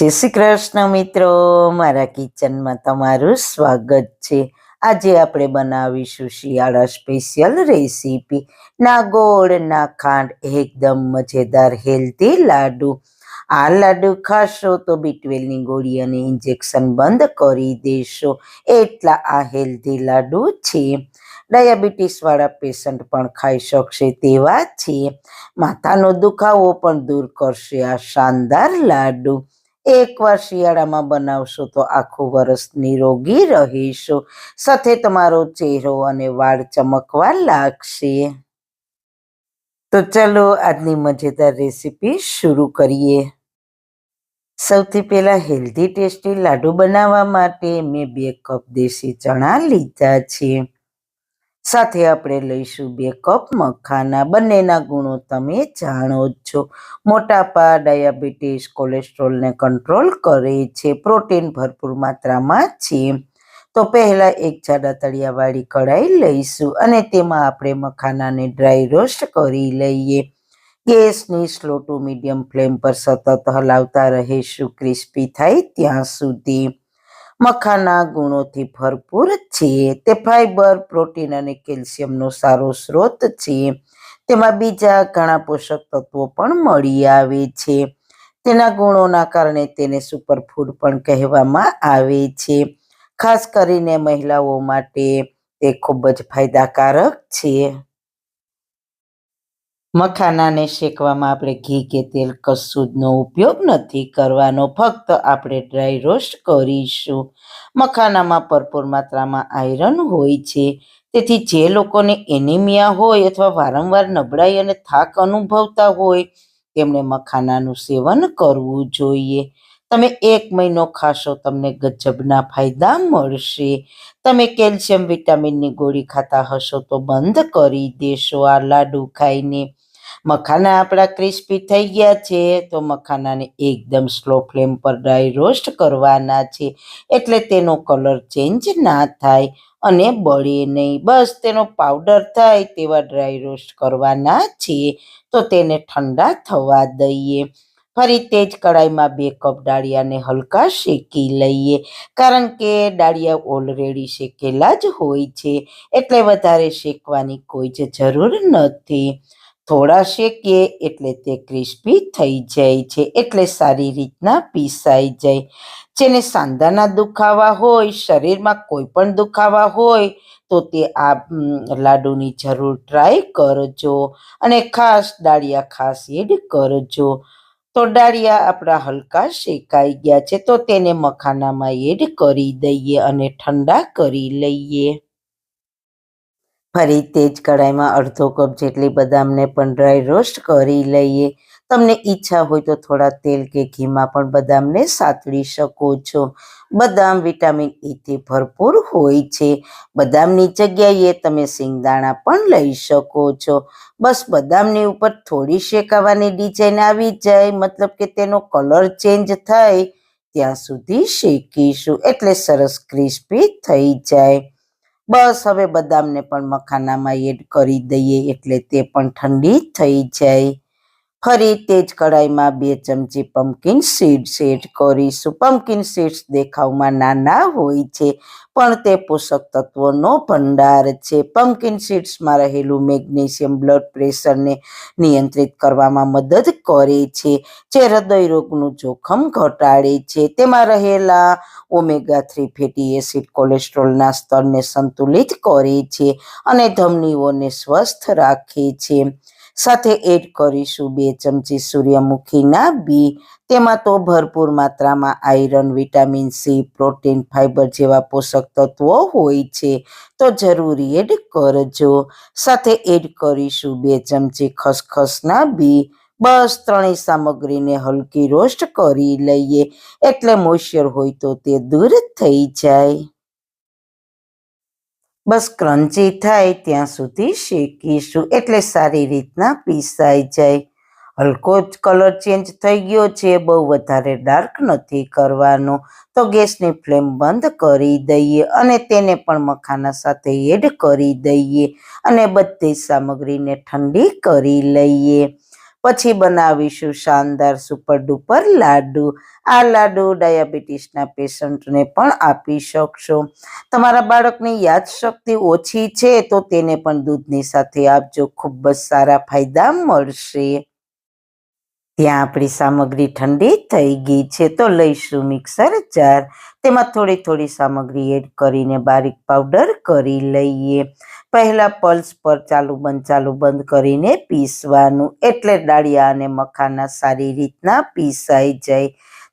જય શ્રી કૃષ્ણ મિત્રો. મારા કિચનમાં તમારું સ્વાગત છે. આજે આપણે બનાવીશું શિયાળા સ્પેશિયલ રેસીપી. ના ગોળ, ના ખાંડ, એકદમ મજેદાર હેલ્ધી લાડુ. આ લાડુ ખાશો તો બી ગોળી અને ઇન્જેક્શન બંધ કરી દેશો. એટલા આ હેલ્ધી લાડુ છે. ડાયાબિટીસવાળા પેશન્ટ પણ ખાઈ શકશે તેવા છે. માથાનો દુખાવો પણ દૂર કરશે આ શાનદાર લાડુ. એકવાર શિયાળામાં બનાવશો તો આખું વરસ નિરોગી રહીશો. સાથે તમારો ચહેરો અને વાળ ચમકવા લાગશે. તો ચલો આજની મજેદાર રેસીપી શરૂ કરીએ. સૌથી પહેલા હેલ્ધી ટેસ્ટી લાડુ બનાવવા માટે મેં બે કપ દેશી ચણા લીધા છે. સાથે આપણે લઈશું બે કપ મખાના. બંનેના ગુણો તમે જાણો જ છો. મોટાપા ડાયાબિટીસ કોલેસ્ટ્રોલને કંટ્રોલ કરે છે. પ્રોટીન ભરપૂર માત્રામાં છે. તો પહેલાં એક જાડા તળિયાવાળી કઢાઈ લઈશું અને તેમાં આપણે મખાનાને ડ્રાય રોસ્ટ કરી લઈએ. ગેસની સ્લો ટુ મીડિયમ ફ્લેમ પર સતત હલાવતા રહીશું. ક્રિસ્પી થાય ત્યાં સુધી. મખાના ગુણોથી ભરપૂર છે તે ફાઈબર પ્રોટીન અને કેલ્શિયમનો સારો સ્ત્રોત છે તેમાં બીજા ઘણા પોષક તત્વો પણ મળી આવે છે. તેના ગુણોના કારણે તેને સુપરફૂડ પણ કહેવામાં આવે છે. ખાસ કરીને મહિલાઓ માટે તે ખૂબ જ ફાયદાકારક છે. મખાનાને શેકવામાં આપણે ઘી કે તેલ કશું જનો ઉપયોગ નથી કરવાનો. ફક્ત આપણે ડ્રાય રોસ્ટ કરીશું. મખાનામાં ભરપૂર માત્રામાં આયરન હોય છે. તેથી જે લોકોને એનિમિયા હોય અથવા વારંવાર નબળાઈ અને થાક અનુભવતા હોય તેમણે મખાનાનું સેવન કરવું જોઈએ. તમે એક મહિનો ખાશો, તમને ગજબના ફાયદા મળશે. તમે કેલ્શિયમ વિટામિનની ગોળી ખાતા હશો તો બંધ કરી દેશો આ લાડુ ખાઈને. મખાના આપણા ક્રિસ્પી થઈ ગયા છે, તો મખાનાને એકદમ સ્લો ફ્લેમ પર ડ્રાય રોસ્ટ કરવાના છે. એટલે તેનો કલર ચેન્જ ના થાય અને બળે નહીં. બસ તેનો પાવડર થાય તેવા ડ્રાય રોસ્ટ કરવાના છે, તો તેને ઠંડા થવા દઈએ. ફરી તે જ કડાઈમાં બે કપ ડાળિયાને હલકા શેકી લઈએ, કારણ કે ડાળિયા ઓલરેડી શેકેલા જ હોય છે, એટલે વધારે શેકવાની કોઈ જ જરૂર નથી. થોડા શેકીએ એટલે તે ક્રિસ્પી થઈ જાય છે, એટલે સારી રીતના પીસાઈ જાય. જેને સાંધાના દુખાવા હોય, શરીરમાં કોઈ પણ દુખાવા હોય, તો તે આ લાડુની જરૂર ટ્રાય કરજો. અને ખાસ ડાળિયા ખાસ એડ કરજો. તો ડાળિયા આપણા હલકા શેકાઈ ગયા છે, તો તેને મખાનામાં એડ કરી દઈએ અને ઠંડા કરી લઈએ. ફરી તે જ કઢાઈમાં અડધો કપ જેટલી બદામને પણ ડ્રાય રોસ્ટ કરી લઈએ. તમને ઈચ્છા હોય તો થોડા તેલ કે ઘીમાં પણ બદામને સાતળી શકો છો. બદામ વિટામિન ઈથી ભરપૂર હોય છે. બદામની જગ્યાએ તમે સિંગદાણા પણ લઈ શકો છો. બસ બદામની ઉપર થોડી શેકાવાની ડિઝાઇન આવી જાય, મતલબ કે તેનો કલર ચેન્જ થાય. ત્યાં સુધી શેકીશું, એટલે સરસ ક્રિસ્પી થઈ જાય. બસ હવે બદામને પણ મખાનામાં એડ કરી દઈએ એટલે તે પણ ઠંડી થઈ જાય. ફરી તે જ કઢાઈમાં બે ચમચી પમ્પકિન સીડ્સ એડ કરીશું. પમ્પકિન સીડ્સ દેખાવમાં નાના હોય છે, પણ તે પોષક તત્વોનો ભંડાર છે. પમ્પકિન સીડ્સમાં રહેલું મેગ્નેશિયમ બ્લડ પ્રેશરને નિયંત્રિત કરવામાં મદદ કરે છે, જે હૃદય રોગનું જોખમ ઘટાડે છે. તેમાં રહેલા ઓમેગા થ્રી ફેટી એસિડ કોલેસ્ટ્રોલના સ્તરને સંતુલિત કરે છે અને ધમનીઓને સ્વસ્થ રાખે છે. સાથે એડ કરીશું બે ચમચી સૂર્યમુખીના બી. તેમાં તો ભરપૂર માત્રામાં iron, vitamin C, protein fibre જેવા પોષક તત્વો હોય છે. તો જરૂરી એડ કરજો. સાથે એડ કરીશું બે ચમચી ખસખસના બી. બસ ત્રણેય સામગ્રીને હલકી રોસ્ટ કરી લઈએ. એટલે મોઈશ્ચર હોય તો તે દૂર થઈ જાય. બસ ક્રંચી થાય ત્યાં સુધી શેકીશું. એટલે સારી રીતના પીસાઈ જાય. હલકો જ કલર ચેન્જ થઈ ગયો છે, બહુ વધારે ડાર્ક નથી કરવાનો. તો ગેસની ફ્લેમ બંધ કરી દઈએ અને તેને પણ મખાના સાથે એડ કરી દઈએ અને બધી સામગ્રીને ઠંડી કરી લઈએ. પછી બનાવીશું શાનદાર સુપર ડુપર લાડુ. આ લાડુ ડાયાબિટીસના પેશન્ટને પણ આપી શકશો. તમારા બાળકની યાદશક્તિ ઓછી છે તો તેને પણ દૂધની સાથે આપજો. ખૂબ જ સારા ફાયદા મળશે. ત્યાં આપણી સામગ્રી ઠંડી થઈ ગઈ છે તો લઈશું મિક્સર જાર. તેમાં થોડી થોડી સામગ્રી એડ કરીને બારીક પાવડર કરી લઈએ. પહેલા પલ્સ પર ચાલુ બંધ ચાલુ બંધ કરીને પીસવાનું. એટલે દાળિયા અને મખાના સારી રીતના પીસાઈ જાય.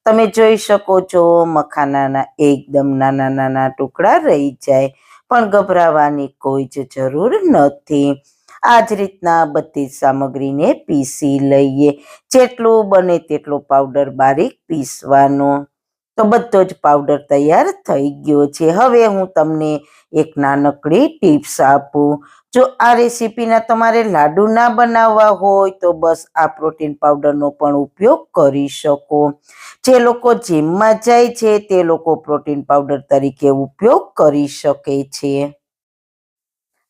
તમે જોઈ શકો છો, મખાનાના એકદમ નાના નાના ટુકડા રહી જાય. પણ ગભરાવાની કોઈ જ જરૂર નથી. આ જ રીતના બધી સામગ્રીને પીસી લઈએ. જેટલું બને તેટલો પાવડર બારીક પીસવાનો. તો બધો જ પાવડર તૈયાર થઈ ગયો છે. હવે હું તમને એક નાનકડી ટિપ્સ આપું. જો આ રેસીપીના તમારે લાડુ ના બનાવવા હોય તો બસ આ પ્રોટીન પાવડરનો પણ ઉપયોગ કરી શકો. જે લોકો જીમમાં જાય છે તે લોકો પ્રોટીન પાવડર તરીકે ઉપયોગ કરી શકે છે.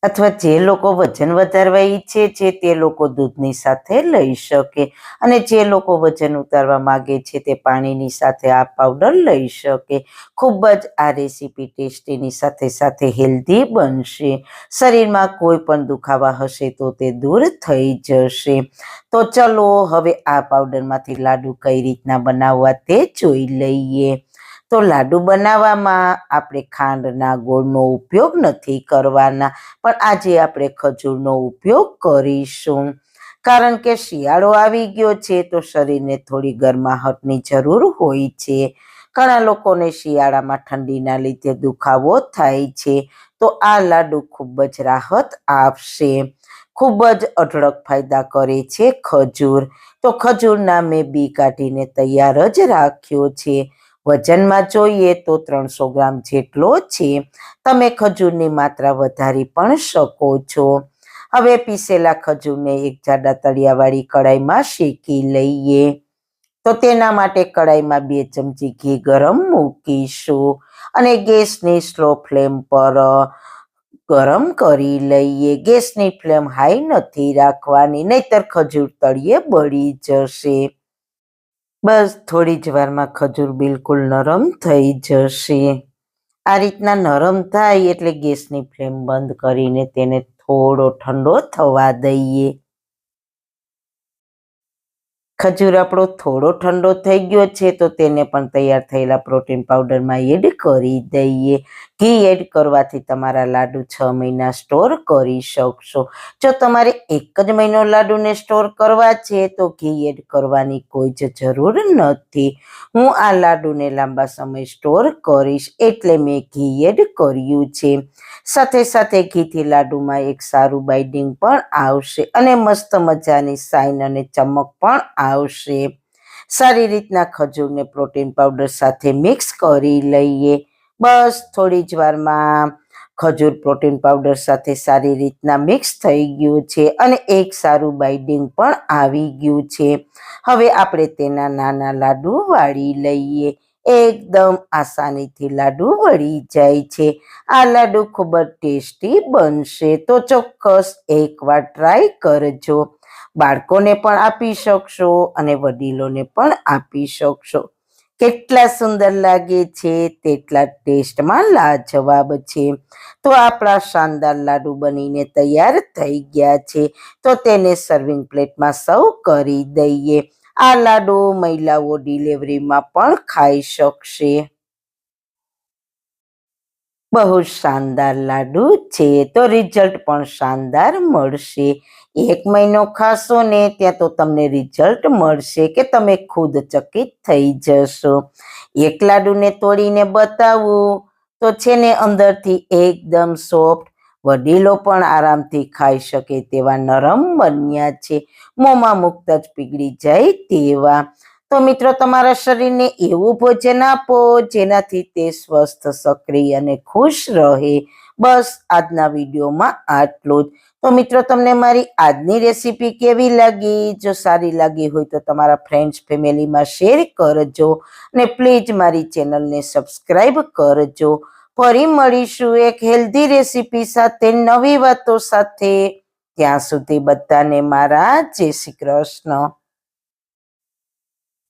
અથવા જે લોકો વજન વધારવા ઈચ્છે છે તે લોકો દૂધની સાથે લઈ શકે. અને જે લોકો વજન ઉતારવા માગે છે તે પાણીની સાથે આ પાવડર લઈ શકે. ખૂબ જ આ રેસીપી ટેસ્ટીની સાથે સાથે હેલ્ધી બનશે. શરીરમાં કોઈ પણ દુખાવા હશે તો તે દૂર થઈ જશે. તો ચલો હવે આ પાવડરમાંથી લાડુ કઈ રીતના બનાવવા તે જોઈ લઈએ. તો લાડુ બનાવવામાં આપણે ખાંડના ગોળનો ઉપયોગ નથી કરવાના, પણ આજે આપણે ખજૂરનો ઉપયોગ કરીશું. કારણ કે શિયાળો આવી ગયો છે તો શરીરને થોડી ગરમાહટની જરૂર હોય છે. ઘણા લોકોને શિયાળામાં ઠંડીના લીધે દુખાવો થાય છે, તો આ લાડુ ખૂબ જ રાહત આપશે. ખૂબ જ અઢળક ફાયદા કરે છે ખજૂર. તો ખજૂરના મેં બી કાઢીને તૈયાર જ રાખ્યો છે. વજનમાં જોઈએ તો ત્રણસો ગ્રામ જેટલો છે. તમે ખજૂરની માત્રા વધારી પણ શકો છો. હવે પીસેલા ખજૂરને એક જાડા તળિયાવાળી કડાઈમાં શેકી લઈએ. તો તેના માટે કડાઈમાં બે ચમચી ઘી ગરમ મૂકીશું અને ગેસની સ્લો ફ્લેમ પર ગરમ કરી લઈએ. ગેસની ફ્લેમ હાઈ નથી રાખવાની, નહીતર ખજૂર તળિયે બળી જશે. બસ થોડી જ વારમાં ખજૂર બિલકુલ નરમ થઈ જશે. આ રીતના નરમ થાય એટલે ગેસની ફ્લેમ બંધ કરીને તેને થોડો ઠંડો થવા દઈએ. ખજૂર આપણો થોડો ઠંડો થઈ ગયો છે, તો તેને પણ તૈયાર થયેલા પ્રોટીન પાવડરમાં એડ કરી દઈએ. ઘી એડ કરવાથી તમારા લાડુ છ મહિના સ્ટોર કરી શકશો. જો તમારે એક જ મહિનો લાડુને સ્ટોર કરવા છે, તો ઘી એડ કરવાની કોઈ જ જરૂર નથી. હું આ લાડુને લાંબા સમય સ્ટોર કરીશ, એટલે મેં ઘી એડ કર્યું છે. સાથે સાથે ઘીથી લાડુમાં એક સારું બાઇડિંગ પણ આવશે અને મસ્ત મજાની સાઇન અને ચમક પણ આવશે સારી રીતના ખજૂરને પ્રોટીન પાવડર સાથે મિક્સ કરી લઈએ. બસ થોડી જ વારમાં ખજૂર પ્રોટીન પાવડર સાથે સારી રીતના મિક્સ થઈ ગયું છે અને એક સારું બાઇડિંગ પણ આવી ગયું છે. હવે આપણે તેના નાના લાડુ વાળી લઈએ. એકદમ આસાનીથી લાડુ વળી જાય છે. આ લાડુ ખૂબ જ ટેસ્ટી બનશે. તો ચોક્કસ એકવાર ટ્રાય કરજો. બાળકોને પણ આપી શકશો અને વડીલોને પણ આપી શકશો. કેટલા સુંદર લાગે છે, તેટલા ટેસ્ટમાં લાજવાબ છે. તો આપણા શાનદાર લાડુ બનીને તૈયાર થઈ ગયા છે. તો તેને સર્વિંગ પ્લેટમાં સૌ કરી દઈએ. આ લાડુ મહિલાઓ ડિલિવરીમાં પણ ખાઈ શકશે. બહુ શાનદાર લાડુ છે. તો રિઝલ્ટ પણ શાનદાર મળશે. એક મહિનો ખાશો ને ત્યાં તો તમને રિઝલ્ટ મળશે કે તમે ખુદ ચકિત થઈ જશો. એક લાડુને તોડીને બતાવું તો છે ને અંદરથી એકદમ સોફ્ટ વડીલો પણ આરામથી ખાઈ શકે તેવા નરમ બન્યા છે. મોંમાં મુક્ત જ પીગળી જાય તેવા. તો મિત્રો તમારા શરીરને એવું ભોજન આપો જેનાથી તે સ્વસ્થ, સક્રિય અને ખુશ રહે. બસ આજના વિડીયોમાં આટલું જ. તો મિત્રો, તમને મારી આજની રેસીપી કેવી લાગી? જો સારી લાગી હોય તો તમારા ફ્રેન્ડ્સ ફેમિલીમાં શેર કરજો અને પ્લીઝ મારી ચેનલને સબસ્ક્રાઈબ કરજો. ફરી મળીશું એક હેલ્ધી રેસીપી સાથે, નવી વાતો સાથે. ત્યાં સુધી બધાને મારા જય શ્રી કૃષ્ણ.